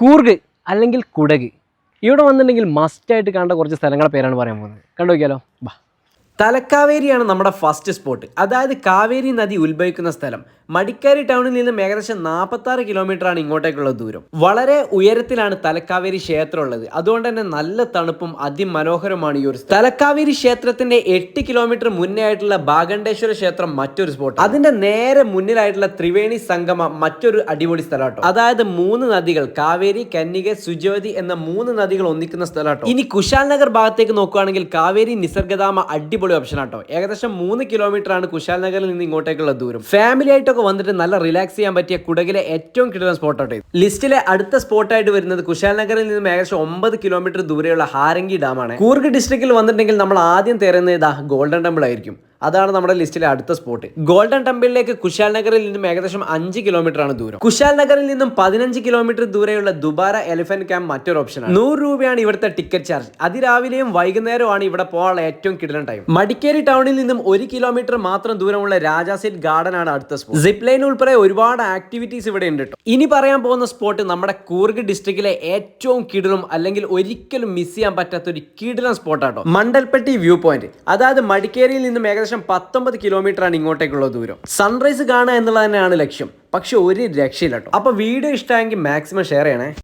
കൂർഗ് അല്ലെങ്കിൽ കുടക്. ഇവിടെ വന്നിട്ടുണ്ടെങ്കിൽ മസ്റ്റായിട്ട് കാണേണ്ട കുറച്ച് സ്ഥലങ്ങളുടെ പേരാണ് പറയാൻ പോകുന്നത്. കണ്ടു നോക്കിയാലോ ബാ. തലക്കാവേരിയാണ് നമ്മുടെ ഫസ്റ്റ് സ്പോട്ട് അതായത് കാവേരി നദി ഉത്ഭവിക്കുന്ന സ്ഥലം. മടിക്കേരി ടൗണിൽ നിന്നും ഏകദേശം നാൽപ്പത്തി ആറ് കിലോമീറ്റർ ആണ് ഇങ്ങോട്ടേക്കുള്ള ദൂരം. വളരെ ഉയരത്തിലാണ് തലക്കാവേരി ക്ഷേത്രം ഉള്ളത്. അതുകൊണ്ട് തന്നെ നല്ല തണുപ്പും അതിമനോഹരമാണ് ഈ ഒരു തലക്കാവേരി ക്ഷേത്രത്തിന്റെ എട്ട് കിലോമീറ്റർ മുന്നേ ആയിട്ടുള്ള ബാഗണ്ടേശ്വര ക്ഷേത്രം മറ്റൊരു സ്പോട്ട് അതിന്റെ നേരെ മുന്നിലായിട്ടുള്ള ത്രിവേണി സംഗമ മറ്റൊരു അടിപൊളി സ്ഥലമാട്ടോ. അതായത് മൂന്ന് നദികൾ കാവേരി കന്നിക സുജവതി എന്ന മൂന്ന് നദികൾ ഒന്നിക്കുന്ന സ്ഥലമാട്ടോ. ഇനി കുശാൽ നഗർ ഭാഗത്തേക്ക് നോക്കുകയാണെങ്കിൽ കാവേരി നിസർഗധാമ അടിപൊളി ഓപ്ഷൻ ആട്ടോ. ഏകദേശം മൂന്ന് കിലോമീറ്റർ ആണ് കുശാൽ നഗറിൽ നിന്ന് ഇങ്ങോട്ടേക്കുള്ള ദൂരം. ഫാമിലി ആയിട്ടൊക്കെ വന്നിട്ട് നല്ല റിലാക്സ് ചെയ്യാൻ പറ്റിയ കുടകിലെ ഏറ്റവും കിട്ടുന്ന സ്പോട്ട് ആട്ടോ ലിസ്റ്റിലെ അടുത്ത സ്പോട്ടായിട്ട് വരുന്നത് കുശാൽ നഗറിൽ നിന്നും ഏകദേശം ഒമ്പത് കിലോമീറ്റർ ദൂരെയുള്ള ഹാരങ്കി ഡാമാണ് കൂർഗ് ഡിസ്ട്രിക്റ്റിൽ വന്നിട്ടുണ്ടെങ്കിൽ നമ്മൾ ആദ്യം തേരുന്നത് ഇതാ ഗോൾഡൻ ടെമ്പിൾ ആയിരിക്കും. അതാണ് നമ്മുടെ ലിസ്റ്റിലെ അടുത്ത സ്പോട്ട്. ഗോൾഡൻ ടെമ്പിളിലേക്ക് കുശാൽ നഗറിൽ നിന്നും ഏകദേശം അഞ്ച് കിലോമീറ്റർ ആണ് ദൂരം. കുശാൽ നഗറിൽ നിന്നും പതിനഞ്ച് കിലോമീറ്റർ ദൂരെയുള്ള ദുബാര എലിഫന്റ് ക്യാമ്പ് മറ്റൊരു ഓപ്ഷനാണ് നൂറ് രൂപയാണ് ഇവിടുത്തെ ടിക്കറ്റ് ചാർജ് അതിരാവിലെയും വൈകുന്നേരമാണ് ഇവിടെ പോകാനുള്ള ഏറ്റവും കിടലൻ ടൈം മടിക്കേരി ടൗണിൽ നിന്നും ഒരു കിലോമീറ്റർ മാത്രം ദൂരമുള്ള രാജാസീറ്റ് ഗാർഡൻ ആണ് അടുത്ത സ്പോട്ട് സിപ്പ് ലൈൻ ഉൾപ്പെടെ ഒരുപാട് ആക്ടിവിറ്റീസ് ഇവിടെ ഉണ്ട് കേട്ടോ ഇനി പറയാൻ പോകുന്ന സ്പോട്ട് നമ്മുടെ കൂർഗ് ഡിസ്ട്രിക്റ്റിലെ ഏറ്റവും കിടിലും അല്ലെങ്കിൽ ഒരിക്കലും മിസ് ചെയ്യാൻ പറ്റാത്ത ഒരു കിടിലം സ്പോട്ടാട്ടോ മണ്ടൽപ്പെട്ടി വ്യൂ പോയിന്റ് അതായത് മടിക്കേരിയിൽ നിന്നും ഏകദേശം പത്തൊമ്പത് കിലോമീറ്റർ ആണ് ഇങ്ങോട്ടേക്കുള്ള ദൂരം. സൺറൈസ് കാണുക എന്നുള്ളത് തന്നെയാണ് ലക്ഷ്യം. പക്ഷെ ഒരു രക്ഷയില്ല കേട്ടോ അപ്പൊ വീഡിയോ ഇഷ്ടമായെങ്കിൽ മാക്സിമം ഷെയർ ചെയ്യണേ.